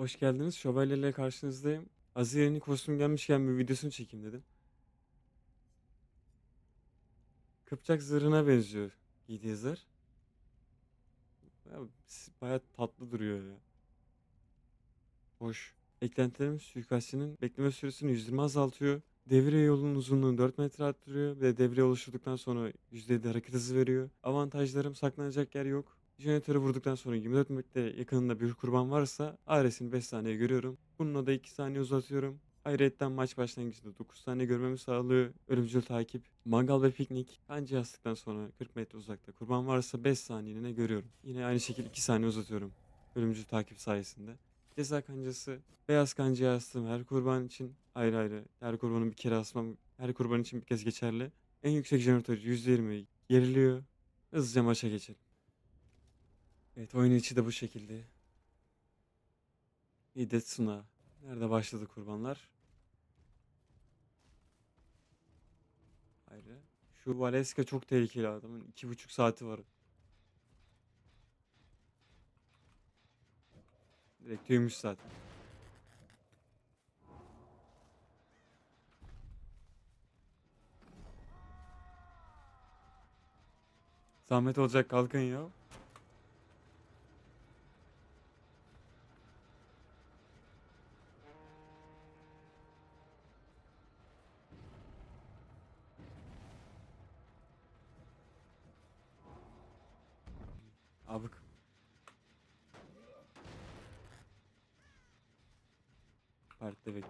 Hoş geldiniz. Şövalye ile karşınızdayım. Azir'in kostüm gelmişken bir videosunu çekeyim dedim. Kıpçak zırhına benziyor giydiği zırh. Ya, tatlı duruyor ya. Hoş. Eklentilerim suikastçının bekleme süresini 120 azaltıyor. Devre yolunun uzunluğunu 4 metre arttırıyor. De devre oluşturduktan sonra %7 hareket hızı veriyor. Avantajlarım saklanacak yer yok. Jeneratörü vurduktan sonra 24 metre yakınında bir kurban varsa ARS'ini 5 saniye görüyorum. Bununla da 2 saniye uzatıyorum. Ayrıca maç başlangıcında 9 saniye görmemi sağlıyor. Ölümcül takip, mangal ve piknik. Kanca yastıktan sonra 40 metre uzakta kurban varsa 5 saniyeliğine görüyorum. Yine aynı şekilde 2 saniye uzatıyorum. Ölümcül takip sayesinde. Ceza kancası, beyaz kancaya astım her kurban için ayrı ayrı. Her kurbanın bir kere asmam her kurban için bir kez geçerli. En yüksek jeneratör %20 geriliyor. Hızlıca maça geçelim. Evet oyun içi de bu şekilde. Hidetsuna. Nerede başladı kurbanlar? Ayrı. Şu Valeska çok tehlikeli adamın. iki buçuk saati var. Direkt tüymüş zaten. Zahmet olacak kalkın ya. Abık. Partide bekle.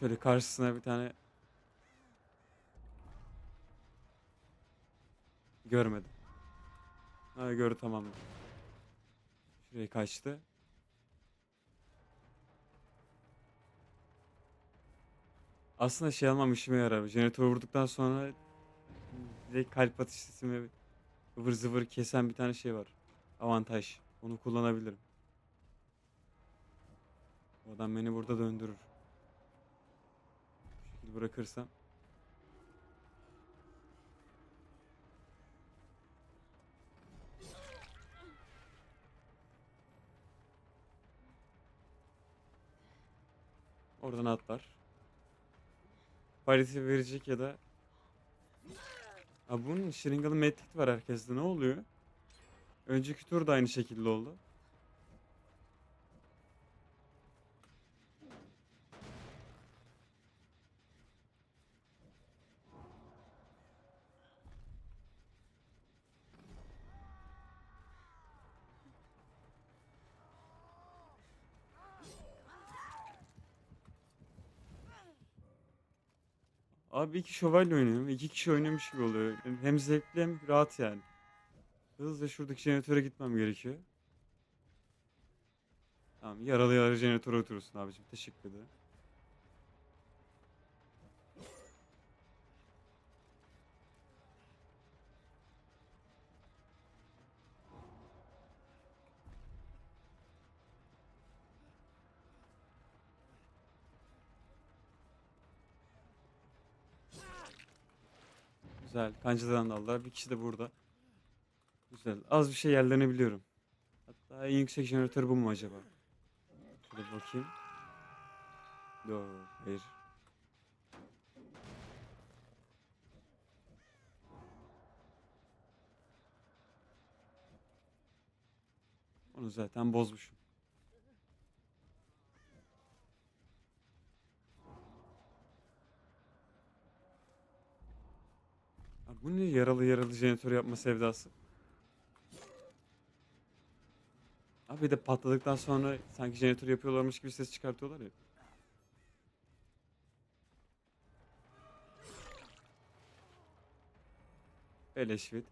Şöyle karşısına bir tane görmedim. Ha gördü tamam. Şuraya kaçtı. Aslında şey almam işime yarar. Jeneratör vurduktan sonra direkt kalp atış sistemi ıvır zıvır kesen bir tane şey var. Avantaj. Onu kullanabilirim. O adam beni burada döndürür. Bu şekilde bırakırsam. Oradan atlar. Pariti verecek ya da... Ha bunun şırıngalı medkit var herkeste ne oluyor? Önceki tur da aynı şekilde oldu. Abi iki şövalye oynuyorum. iki kişi oynamış gibi oluyor. Hem zevkli hem rahat yani. Hızlıca şuradaki jeneratöre gitmem gerekiyor. Tamam yaralı yaralı jeneratöre oturursun abicim. Teşekkür ederim. Güzel. Kancadan da aldılar. Bir kişi de burada. Güzel. Az bir şey yerlenebiliyorum. Hatta en yüksek jeneratör bu mu acaba? Şöyle bakayım. Yo, hayır. Onu zaten bozmuşum. Abi bu ne yaralı yaralı jeneratör yapma sevdası? Abi bir de patladıktan sonra sanki jeneratör yapıyorlarmış gibi ses çıkartıyorlar ya. Beleşvit.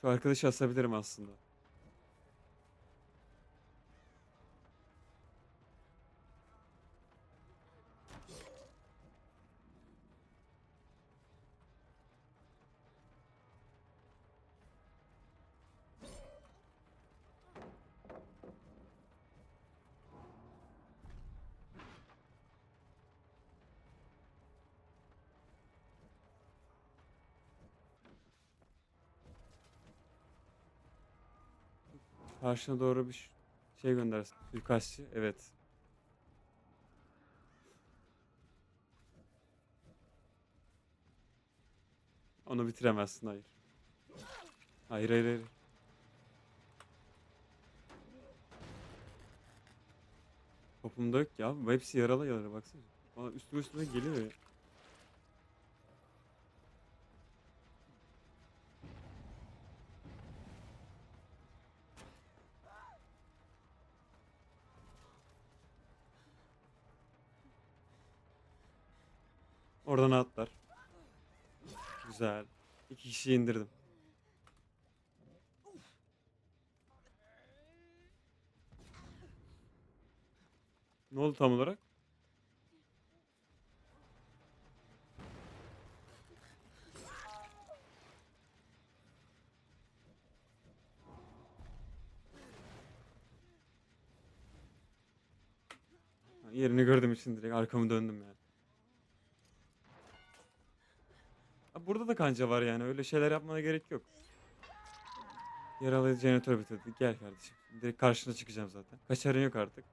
Şu arkadaşı asabilirim aslında. Karşına doğru bir şey göndersin. Suikastçı. Evet. Onu bitiremezsin hayır. Hayır hayır hayır. Topumda yok ya. Hepsi yaralı yaralı baksana. Bana üstüme üstüme geliyor ya. Oradan atlar. Güzel. İki kişiyi indirdim. Ne oldu tam olarak? Yerini gördüğüm için direkt arkamı döndüm yani. Burada da kanca var yani öyle şeyler yapmana gerek yok. Yaralı jeneratör bitirdik. Gel kardeşim. Direkt karşına çıkacağım zaten. Kaçarın yok artık.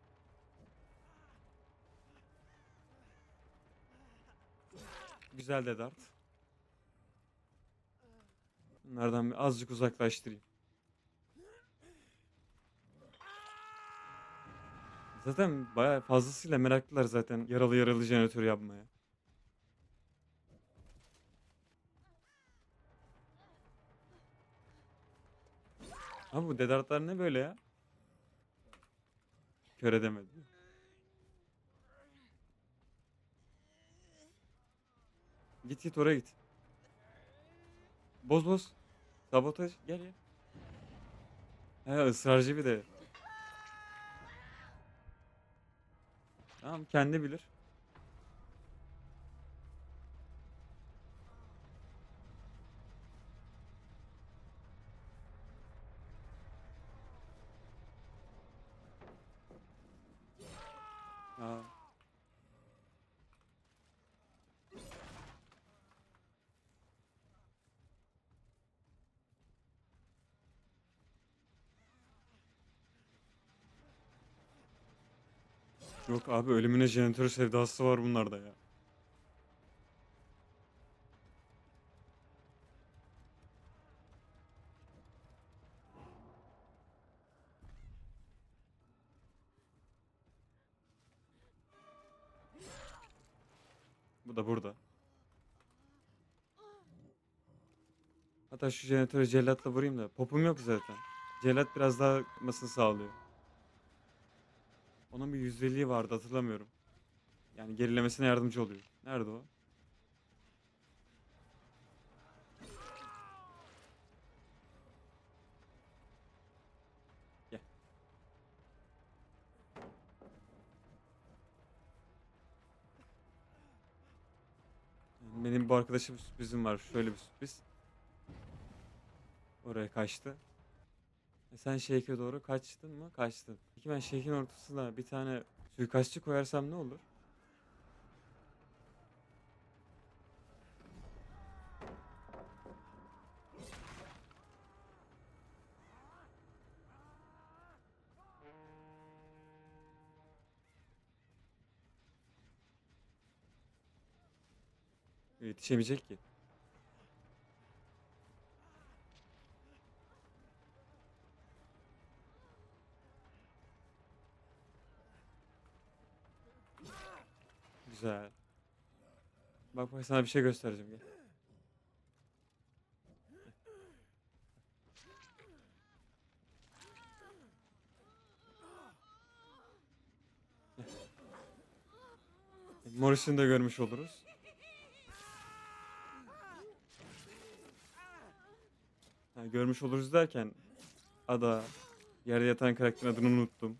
Güzel de dart. Bunlardan bir azıcık uzaklaştırayım. Zaten bayağı fazlasıyla meraklılar zaten yaralı yaralı jeneratör yapmaya. Abi bu dedartlar ne böyle ya? Kör edemedi. Git git oraya git. Boz boz. Sabotaj gel gel. He ısrarcı bir de. Tamam kendi bilir. Yok abi ölümüne jeneratör sevdası var bunlarda ya. Bu da burada. Hatta şu jeneratörü cellatla vurayım da. Popum yok zaten. Cellat biraz daha yapmasını sağlıyor. Onun bir yüzdeliği vardı hatırlamıyorum. Yani gerilemesine yardımcı oluyor. Nerede o? Gel. Benim bu arkadaşa bir sürprizim var. Şöyle bir sürpriz. Oraya kaçtı. E sen Shake'e doğru kaçtın mı? Kaçtın. Peki ben Shake'in ortasına bir tane suikastçı koyarsam ne olur? Yetişemeyecek ki. Güzel. Bak bak sana bir şey göstereceğim gel. Morris'ini de görmüş oluruz. Ha, görmüş oluruz derken Ada yerde yatan karakterin adını unuttum.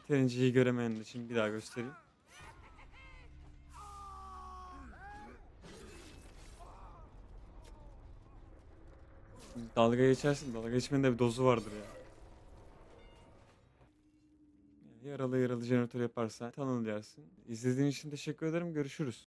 Yeterince iyi göremeyenler için bir daha göstereyim. Dalga geçersin. Dalga geçmenin de bir dozu vardır ya. Yaralı yaralı jeneratör yaparsan tanımlayarsın. İzlediğin için teşekkür ederim. Görüşürüz.